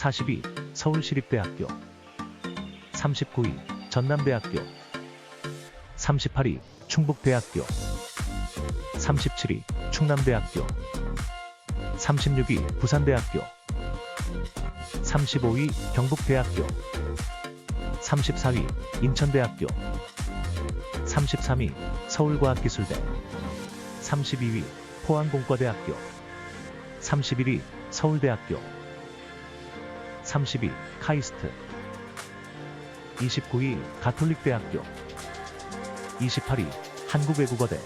42. 서울시립대학교 39위 전남대학교 38위 충북대학교 37위 충남대학교 36위 부산대학교 35위 경북대학교 34위 인천대학교 33위 서울과학기술대 32위 포항공과대학교 31위 서울대학교 30위 카이스트. 29위 가톨릭대학교. 28위 한국외국어대.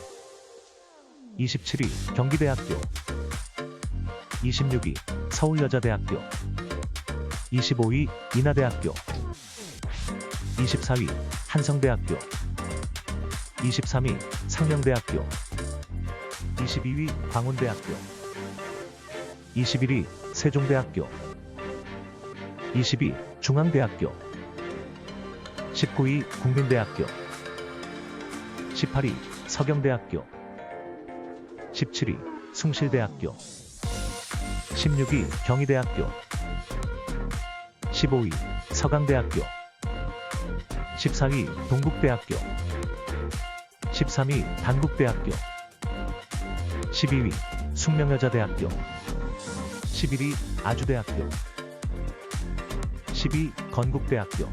27위 경기대학교. 26위 서울여자대학교. 25위 인하대학교. 24위 한성대학교. 23위 상명대학교. 22위 광운대학교. 21위 세종대학교 22 중앙대학교 19위 국민대학교 18위 서경대학교 17위 숭실대학교 16위 경희대학교 15위 서강대학교 14위 동국대학교 13위 단국대학교 12위 숙명여자대학교 11위 아주대학교 10위 건국대학교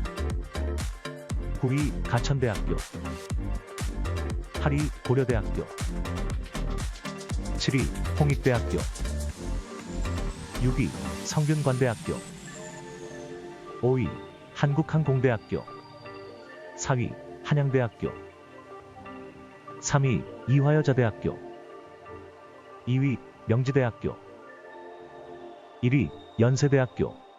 9위 가천대학교 8위 고려대학교 7위 홍익대학교 6위 성균관대학교 5위 한국항공대학교 4위 한양대학교 3위 이화여자대학교 2위 명지대학교 1위 연세대학교